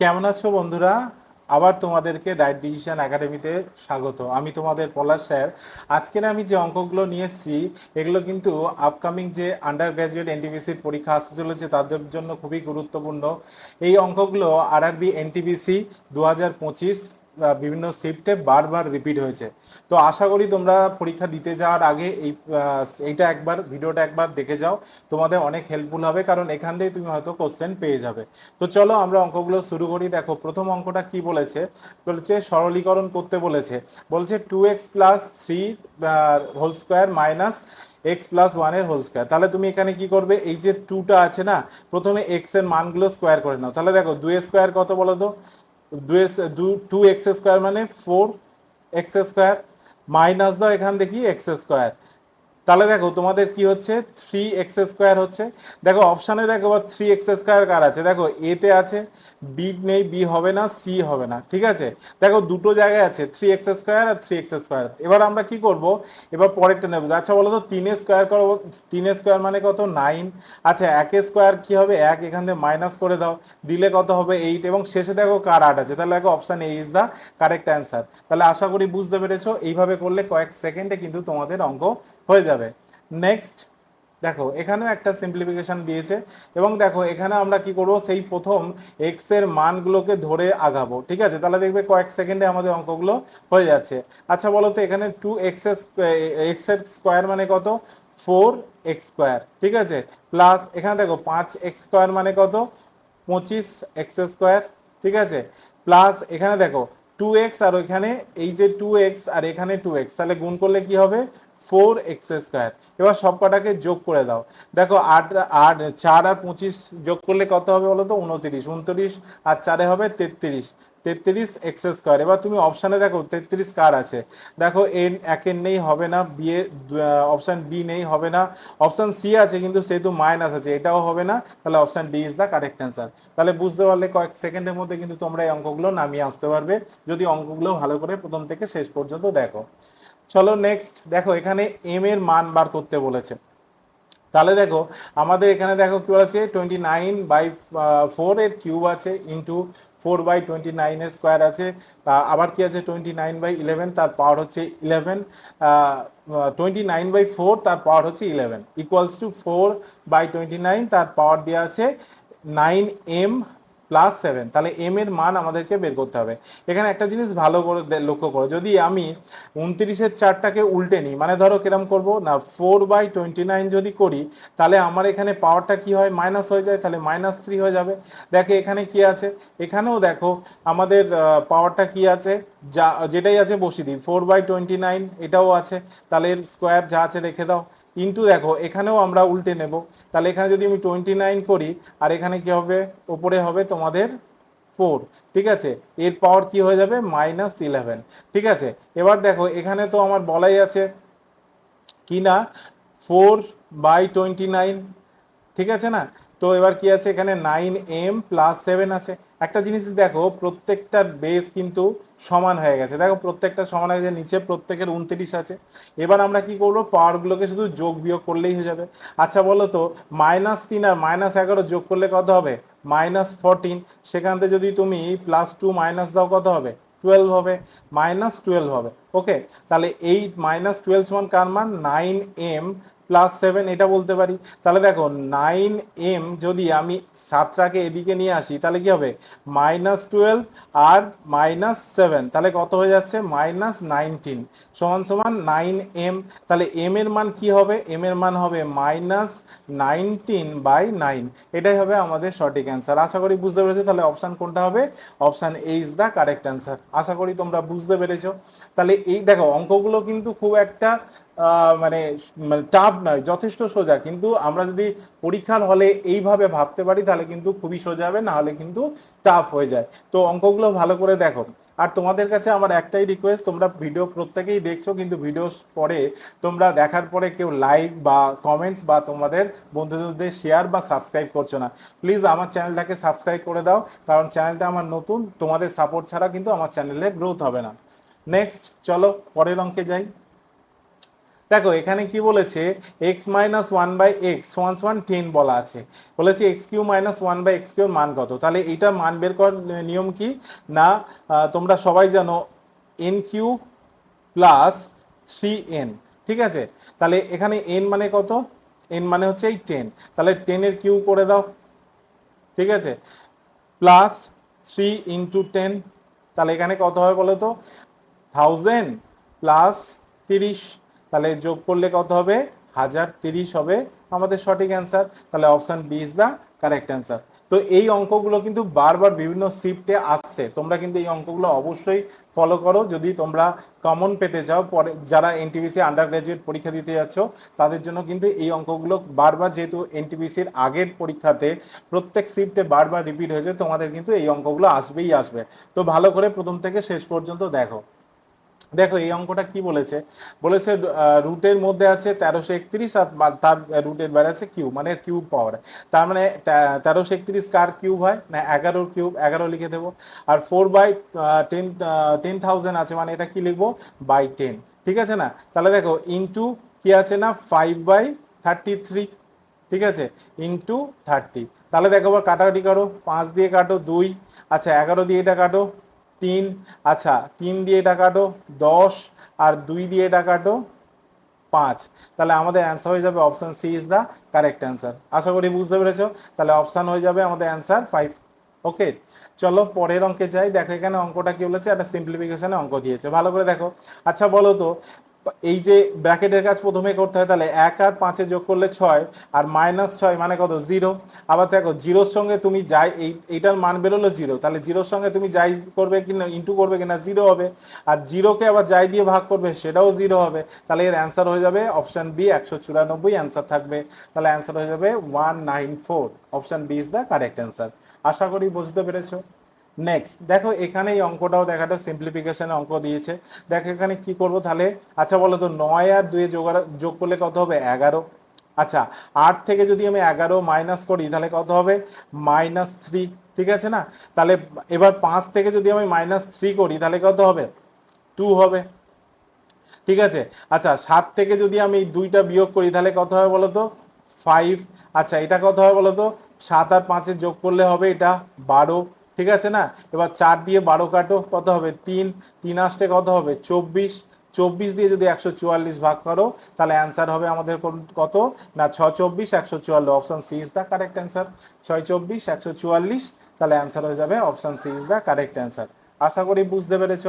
কেমন আছো বন্ধুরা? আবার তোমাদেরকে ডায়েট ডিসিশন একাডেমিতে স্বাগত। আমি তোমাদের পলাশ স্যার। আজকের আমি যে অঙ্কগুলো নিয়ে এসেছি, এগুলো কিন্তু আপকামিং যে আন্ডার গ্র্যাজুয়েট এনটিবিসির পরীক্ষা আসতে চলেছে, তাদের জন্য খুবই গুরুত্বপূর্ণ। এই অঙ্কগুলো আরআরবি এনটিবিসি দু হাজার পঁচিশ বিভিন্ন শিফটে বারবার রিপিট হয়েছে। তো আশা করি তোমরা পরীক্ষা দিতে যাওয়ার আগে এই এইটা একবার, ভিডিওটা একবার দেখে যাও। তোমাদের অনেক হেল্পফুল হবে, কারণ এখান থেকে তুমি হয়তো কোশ্চেন পেয়ে যাবে। তো চলো আমরা অঙ্কগুলো শুরু করি। দেখো, প্রথম অঙ্কটা কি বলেছে? বলেছে, সরলীকরণ করতে বলেছে। বলছে two x plus three whole square minus x plus ওয়ানের হোল স্কোয়ার তাহলে তুমি এখানে কি করবে? এই যে টুটা আছে না, প্রথমে এক্সের মানগুলো স্কোয়ার করে নাও। তাহলে দেখো দুই স্কোয়ার কত বলো তো টু এক্স স্কোয়ার মানে ফোর এক্স স্কোয়ার মাইনাস দাও এখান দেখি এক্স স্কোয়ার তাহলে দেখো তোমাদের কি হচ্ছে? থ্রি এক্স স্কোয়ার হচ্ছে। দেখো অপশানে দেখো বা থ্রি এক্স স্কোয়ার কার আছে? দেখো এতে আছে বি নেই বি হবে না সি হবে না, ঠিক আছে? দেখো দুটো জায়গায় আছে থ্রি এক্স স্কোয়ার আর থ্রি এক্স স্কোয়ার এবার আমরা কি করব? এবার পরেরটা নেব। আচ্ছা বলো তো, তিনে স্কোয়ার করব তিনে স্কোয়ার মানে কত? নাইন আচ্ছা এক স্কোয়ার কি হবে? এক, এখান থেকে মাইনাস করে দাও। দিলে কত হবে? এইট এবং শেষে দেখো কার আট আছে? তাহলে দেখো option A is the correct answer তাহলে আশা করি বুঝতে পেরেছ। এইভাবে করলে কয়েক সেকেন্ডে কিন্তু তোমাদের অঙ্ক হয়ে যাবে। নেক্সট দেখো, এখানেও একটা সিম্পলিফিকেশন দিয়েছে এবং দেখো, এখানে আমরা কি করব? সেই প্রথম এক্সের মানগুলোকে ধরে আগাবো, ঠিক আছে? তাহলে দেখবে কয়েক সেকেন্ডে আমাদের অঙ্কগুলো হয়ে যাচ্ছে। আচ্ছা বলো তো, এখানে টু এক্স এক্সের স্কোয়ার মানে কত? ফোর এক্স স্কোয়ার ঠিক আছে? প্লাস এখানে দেখো, পাঁচ এক্স স্কোয়ার মানে কত? পঁচিশ এক্স স্কোয়ার ঠিক আছে? প্লাস এখানে দেখো টু এক্স আর ওইখানে এই যে টু এক্স আর এখানে টু এক্স তাহলে গুণ করলে কি হবে? ফোর এক্স স্কোয়ার এবার সব কটাকে যোগ করে দাও। দেখো আট আট, চার আর পঁচিশ যোগ করলে কত হবে বলো তো উনত্রিশ। উনত্রিশ আর চারে হবে তেত্রিশ। তেত্রিশ এক্স স্কোয়ার এবার তুমি অপশানে দেখো, তেত্রিশ কার আছে? দেখো এন, একের নেই, হবে না। বি এর অপশান বি নেই, হবে না। অপশান সি আছে, কিন্তু সেহেতু মাইনাস আছে। এটাও হবে না। তাহলে option D is the correct answer তাহলে বুঝতে পারলে কয়েক সেকেন্ডের মধ্যে কিন্তু তোমরা এই অঙ্কগুলো নামিয়ে আসতে পারবে। যদি অঙ্কগুলো ভালো করে প্রথম থেকে শেষ পর্যন্ত দেখো। চলো নেক্সট দেখো এখানে এম এর মান বার করতে বলেছে। তাহলে দেখো, আমাদের এখানে দেখো কি বলেছে? টোয়েন্টি নাইন বাই ফোর এর কিউব আছে ইন্টু ফোর বাই টোয়েন্টি নাইনের স্কোয়ার আছে। আবার কি আছে? টোয়েন্টি নাইন বাই ইলেভেন তার পাওয়ার হচ্ছে eleven twenty nine by four তার পাওয়ার হচ্ছে eleven equals to four by twenty nine তার পাওয়ার দেওয়া আছে নাইন এম প্লাস সেভেন তাহলে এম এর মান আমাদেরকে বের করতে হবে। এখানে একটা জিনিস ভালো করে লক্ষ্য করো, যদি আমি উনত্রিশের চারটাকে উল্টে নিই মানে ধরো কিরম করব? না ফোর বাই টোয়েন্টি নাইন যদি করি, তাহলে আমার এখানে পাওয়ারটা কি হয়? মাইনাস হয়ে যায়, তাহলে মাইনাস থ্রি হয়ে যাবে। দেখো এখানে কি আছে? এখানেও দেখো আমাদের পাওয়ারটা কি আছে? যা যেটাই আছে বসিয়ে দিই ফোর বাই টোয়েন্টি নাইন এটাও আছে। তাহলে স্কোয়ার যা আছে রেখে দাও। ইন্টু দেখো, এখানেও আমরা উল্টে নেব। তাহলে এখানে যদি আমি টোয়েন্টি নাইন করি, আর এখানে কি হবে? ওপরে হবে তোমাদের ফোর ঠিক আছে? এর পাওয়ার কি হয়ে যাবে? মাইনাস ইলেভেন ঠিক আছে? এবার দেখো, এখানে তো আমার বলাই আছে কি না ফোর বাই টোয়েন্টি নাইন ঠিক আছে না? তো এবার কি আছে? এখানে নাইন এম প্লাস সেভেন আছে। একটা জিনিস দেখো, প্রত্যেকটার বেস কিন্তু সমান হয়ে গেছে। দেখো, প্রত্যেকটা সমান হয়ে গেছে, নিচে প্রত্যেকের উনত্রিশ আছে। এবার আমরা কি করব? পাওয়ারগুলোকে শুধু যোগ বিয়োগ করলেই হয়ে যাবে। আচ্ছা বলো তো মাইনাস তিন আর মাইনাস এগারো যোগ করলে কত হবে? মাইনাস ফোরটিন সেখান থেকে যদি তুমি প্লাস টু মাইনাস দাও, কত হবে? টুয়েলভ হবে। মাইনাস টুয়েলভ হবে। ওকে তাহলে এই মাইনাস টুয়েলভ সমান কার মান? নাইন এম প্লাস সেভেন এটা বলতে পারি। তাহলে দেখো নাইন এম যদি আমি সাতটাকে এদিকে নিয়ে আসি, তাহলে কি হবে? মাইনাস টুয়েলভ আর মাইনাস সেভেন তাহলে কত হয়ে যাচ্ছে? মাইনাস নাইনটিন সমান সমান নাইন এম তাহলে এম এর মান কি হবে? এম এর মান হবে মাইনাস নাইনটিন বাই নাইন এটাই হবে আমাদের সঠিক অ্যান্সার আশা করি বুঝতে পেরেছ? তাহলে অপশান কোনটা হবে? Option A is the correct answer আশা করি তোমরা বুঝতে পেরেছ। তাহলে এই দেখো, অঙ্কগুলো কিন্তু খুব একটা মানে মানে টাফ নয়, যথেষ্ট সোজা। কিন্তু আমরা যদি পরীক্ষার হলে এইভাবে ভাবতে পারি, তাহলে কিন্তু খুবই সোজা হবে, না হলে কিন্তু টাফ হয়ে যায়। তো অঙ্কগুলো ভালো করে দেখো। আর তোমাদের কাছে আমার একটাই রিকোয়েস্ট তোমরা ভিডিও প্রত্যেকেই দেখছ, কিন্তু ভিডিও পরে তোমরা দেখার পরে কেউ লাইক বা কমেন্টস বা তোমাদের বন্ধুদের শেয়ার বা সাবস্ক্রাইব করছ না। প্লিজ আমার চ্যানেলটাকে সাবস্ক্রাইব করে দাও, কারণ চ্যানেলটা আমার নতুন, তোমাদের সাপোর্ট ছাড়া কিন্তু আমার চ্যানেলে গ্রোথ হবে না। নেক্সট চলো পরের অঙ্কে যাই। দেখো, এখানে কি বলেছে? X minus one by x one one ten বলা আছে। বলেছে x cube minus one by x কিউর মান কত? তাহলে এইটার মান বের করার নিয়ম কি? না তোমরা সবাই জানো n cube plus three n ঠিক আছে? তাহলে এখানে এন মানে কত? এন মানে হচ্ছে এই টেন তাহলে টেনের কিউ করে দাও, ঠিক আছে? প্লাস থ্রি ইন্টু টেন তাহলে এখানে কত হবে বলো তো? থাউজেন্ড প্লাস তিরিশ তাহলে যোগ করলে কত হবে? হাজার তিরিশ হবে। আমাদের সঠিক অ্যান্সার তাহলে option B is the correct answer তো এই অঙ্কগুলো কিন্তু বারবার বিভিন্ন শিফটে আসছে। তোমরা কিন্তু এই অঙ্কগুলো অবশ্যই ফলো করো। যদি তোমরা কমন পেতে চাও, পরে যারা এনটিবিসি আন্ডার গ্রাজুয়েট পরীক্ষা দিতে যাচ্ছ, তাদের জন্য কিন্তু এই অঙ্কগুলো বারবার যেহেতু এনটিবিসির আগের পরীক্ষাতে প্রত্যেক শিফটে বারবার রিপিট হয়েছে, তোমাদের কিন্তু এই অঙ্কগুলো আসবেই আসবে। তো ভালো করে প্রথম থেকে শেষ পর্যন্ত দেখো। দেখো, এই অঙ্কটা কি বলেছে? বলেছে রুটের মধ্যে আছে তেরোশো একত্রিশ আর তার রুটের বাইরে আছে কিউব মানে কিউব পাওয়ার তার মানে তেরোশো একত্রিশ কার কিউব হয়? না, এগারোর কিউব এগারো লিখে দেবো। আর four by ten ten thousand আছে মানে এটা কি লিখব? বাই টেন ঠিক আছে না? তাহলে দেখো ইন্টু কি আছে না? ফাইভ বাই থার্টি থ্রি ঠিক আছে? ইন্টু থার্টি তাহলে দেখো, আবার কাটাকাটি করো। পাঁচ দিয়ে কাটো, দুই। আচ্ছা এগারো দিয়ে এটা কাটো। তিন আচ্ছা তিন দিয়ে এটা কাটো, দশ, আর দুই দিয়ে এটা কাটো, পাঁচ। তাহলে আমাদের অ্যান্সার হয়ে যাবে option C is the correct answer আশা করি বুঝতে পেরেছ? তাহলে অপশান হয়ে যাবে আমাদের অ্যান্সার ফাইভ ওকে? চলো পরের অঙ্কে যাই। দেখো এখানে অঙ্কটা কি বলেছে? একটা সিম্পলিফিকেশানে অঙ্ক দিয়েছে। ভালো করে দেখো। আচ্ছা বলো তো এই যে ব্র্যাকেটের কাজ প্রথমে করতে হয়, তাহলে এক আর পাঁচে যোগ করলে ছয়, আর মাইনাস ছয় মানে কত? জিরো। আবার দেখো, জিরোর সঙ্গে তুমি যাই, এই, এইটার মান বেরোলো জিরো। তাহলে জিরোর সঙ্গে তুমি যাই করবে কি না ইন্টু করবে কিনা, জিরো হবে। আর জিরোকে আবার যাই দিয়ে ভাগ করবে, সেটাও জিরো হবে। তাহলে এর অ্যান্সার হয়ে যাবে অপশান বি একশো চুরানব্বই অ্যান্সার থাকবে। তাহলে অ্যান্সার হয়ে যাবে one nine four option B is the correct answer আশা করি বুঝতে পেরেছ। নেক্সট দেখো এখানে এই অঙ্কটাও দেখাটা সিম্পলিফিকেশন অঙ্ক দিয়েছে। দেখো এখানে কি করব তাহলে? আচ্ছা বলো তো, নয় আর দুয়ে যোগ যোগ করলে কত হবে? এগারো। আচ্ছা আট থেকে যদি আমি এগারো মাইনাস করি, তাহলে কত হবে? মাইনাস থ্রি ঠিক আছে না? তাহলে এবার পাঁচ থেকে যদি আমি মাইনাস থ্রি করি, তাহলে কত হবে? টু হবে। ঠিক আছে? আচ্ছা সাত থেকে যদি আমি দুইটা বিয়োগ করি, তাহলে কত হবে বলো তো? ফাইভ আচ্ছা এটা কত হবে বলো তো? সাত আর পাঁচে যোগ করলে হবে এটা বারো। ঠিক আছে না? এবার চার দিয়ে বারো কাটো, কত হবে? তিন। তিন আসতে কত হবে? চব্বিশ। চব্বিশ দিয়ে যদি একশো চুয়াল্লিশ ভাগ করো, তাহলে অ্যান্সার হবে আমাদের কত? না, ছ চব্বিশ, একশো চুয়াল্লিশ। Option C is the correct answer ছয় চব্বিশ, একশো চুয়াল্লিশ, তাহলে অ্যান্সার হয়ে যাবে option C is the correct answer আশা করি বুঝতে পেরেছ।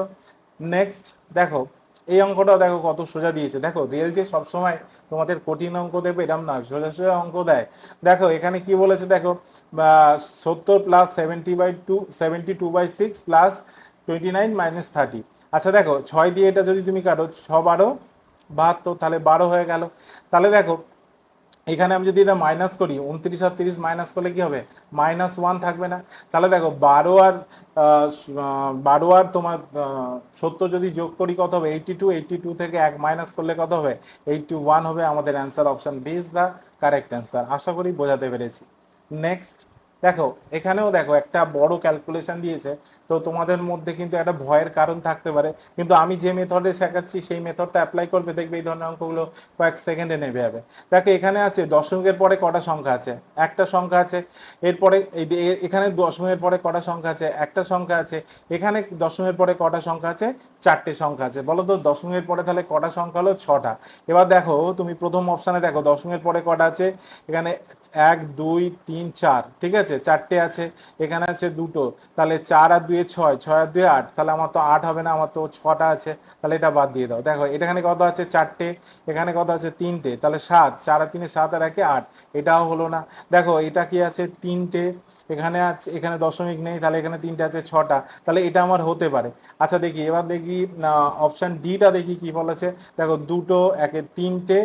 নেক্সট দেখো এই অঙ্কটাও দেখো কত সোজা দিয়েছে। দেখো রিয়েল যে সবসময় তোমাদের কঠিন অঙ্ক দেবে, এরম না সোজা সোজা অঙ্ক দেয়। দেখো, এখানে কি বলেছে দেখো সত্তর plus seventy by two seventy two by six plus twenty nine minus thirty আচ্ছা দেখো, ছয় দিয়ে এটা যদি তুমি কাটো, ছ বারো, বাহাত্তর, তাহলে বারো হয়ে গেল। তাহলে দেখো এখানে আমি যদি এটা মাইনাস করি, উনত্রিশ আর তিরিশ মাইনাস করলে কি হবে? মাইনাস ওয়ান থাকবে না। তাহলে দেখো, বারো আর বারো আর তোমার সত্তর যদি যোগ করি কত হবে? এইটি টু এইটি টু থেকে এক মাইনাস করলে কত হবে? এইটি ওয়ান হবে আমাদের answer option B is the correct answer আশা করি বোঝাতে পেরেছি। নেক্সট দেখো, এখানেও দেখো একটা বড় ক্যালকুলেশন দিয়েছে। তো তোমাদের মধ্যে কিন্তু একটা ভয়ের কারণ থাকতে পারে। কিন্তু আমি যে মেথডে শেখাচ্ছি, সেই মেথডটা অ্যাপ্লাই করবে, দেখবে এই ধরনের অঙ্কগুলো কয়েক সেকেন্ডে নেবে যাবে দেখো, এখানে আছে দশমিকের পরে কটা সংখ্যা আছে? একটা সংখ্যা আছে। এরপরে এই এখানে দশমিকের পরে কটা সংখ্যা আছে? একটা সংখ্যা আছে। এখানে দশমিকের পরে কটা সংখ্যা আছে? চারটে সংখ্যা আছে। বলো তো, দশমিকের পরে তাহলে কটা সংখ্যা হলো? ছটা। এবার দেখো, তুমি প্রথম অপশানে দেখো, দশমিকের পরে কটা আছে? এখানে এক, দুই, তিন, চার, ঠিক আছে? চারটে আছে। এখানে আছে দুটো। তাহলে চার আর দুয়ে ছয় ছয় আর দুয়ে আট, তাহলে আমার তো আট হবে না, আমার তো ছটা আছে। তাহলে এটা বাদ দিয়ে দাও। দেখো, এখানে কত আছে? চারটে। এখানে কত আছে? তিনটে। তাহলে সাত। চার আর তিনে সাত আর একে আট। এটাও হলো না। দেখো, এটা কি আছে? তিনটে। এখানে আছে এখানে দশমিক নেই, তাহলে এখানে তিনটে আছে, ছটা। তাহলে এটা আমার হতে পারে। আচ্ছা দেখি, এবার দেখি অপশন ডিটা দেখি কি বলেছে। দেখো, দুটো, একে তিনটে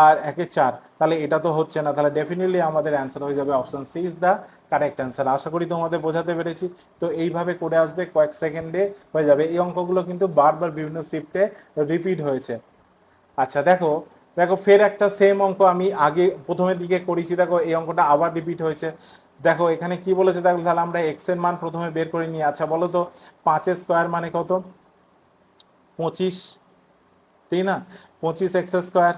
আর একে চার। তাহলে এটা তো হচ্ছে না। তাহলে ডেফিনেটলি আমাদের অ্যান্সার হয়ে যাবে option C is the correct answer আশা করি তোমাদের বোঝাতে পেরেছি। তো এইভাবে করে আসবে কয়েক সেকেন্ডে হয়ে যাবে। এই অঙ্কগুলো কিন্তু বারবার বিভিন্ন শিফটে রিপিট হয়েছে। আচ্ছা দেখো দেখো, ফের একটা সেম অঙ্ক আমি আগে প্রথমের দিকে করেছি। দেখো, এই অঙ্কটা আবার রিপিট হয়েছে। দেখো, এখানে কি বলেছে? দেখো, তাহলে আমরা এক্সের মান প্রথমে বের করে নিই। আচ্ছা বলো তো পাঁচের স্কোয়ার মানে কত? পঁচিশ। তাই না? পঁচিশ এক্স স্কোয়ার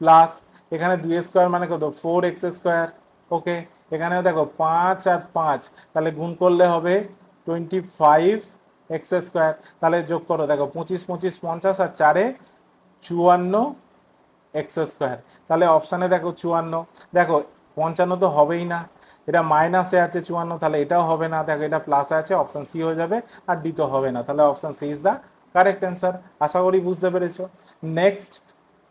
প্লাস এখানে দুই স্কোয়ার মানে কত? Four x square. ওকে এখানে দেখো, পাঁচ আর পাঁচ, তাহলে গুণ করলে হবে টোয়েন্টি ফাইভ এক্স স্কোয়ার। তাহলে যোগ করো, দেখো, পঁচিশ পঁচিশ, পঞ্চাশ আর চারে চুয়ান্ন এক্স স্কোয়ার। তাহলে অপশানে দেখো চুয়ান্ন। দেখো, পঞ্চান্ন তো হবেই না। এটা মাইনাসে আছে চুয়ান্ন, তাহলে এটাও হবে না। দেখো এটা প্লাসে আছে অপশান সি হয়ে যাবে আর ডি তো হবে না। তাহলে option C is the correct answer আশা করি বুঝতে পেরেছ। নেক্সট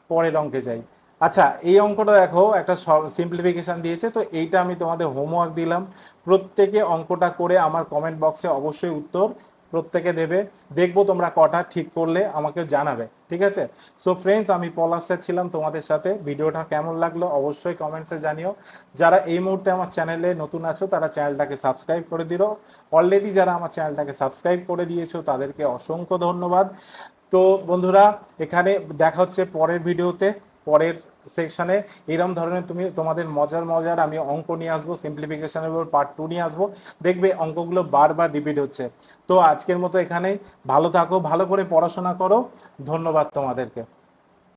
পরের অঙ্কে যাই। আচ্ছা এই অঙ্কটা দেখো, একটা সিম্পলিফিকেশন দিয়েছে। তো এইটা আমি তোমাদের হোমওয়ার্ক দিলাম। প্রত্যেকে অঙ্কটা করে আমার কমেন্ট বক্সে অবশ্যই উত্তর প্রত্যেকে দেবে। দেখব তোমরা কটা ঠিক করলে আমাকে জানাবে। ঠিক আছে? সো ফ্রেন্ডস আমি পলাশ ছিলাম, তোমাদের সাথে। ভিডিওটা কেমন লাগল অবশ্যই কমেন্টসে জানিও। যারা এই মুহূর্তে আমার চ্যানেলে নতুন আছো, তারা চ্যানেলটাকে সাবস্ক্রাইব করে দিও অলরেডি যারা আমার চ্যানেলটাকে সাবস্ক্রাইব করে দিয়েছ, তাদেরকে অসংখ্য ধন্যবাদ। তো, বন্ধুরা, এখানে দেখা হচ্ছে পরের ভিডিওতে পরের সেকশনে এরম ধরনের তুমি তোমাদের মজার মজার আমি অঙ্ক নিয়ে আসব সিম্পলিফিকেশনের উপর পার্ট টু নিয়ে আসব। দেখবে অঙ্কগুলো বারবার রিপিট হচ্ছে। তো আজকের মতো এখানে ভালো থাকো, ভালো করে পড়াশোনা করো। ধন্যবাদ তোমাদেরকে।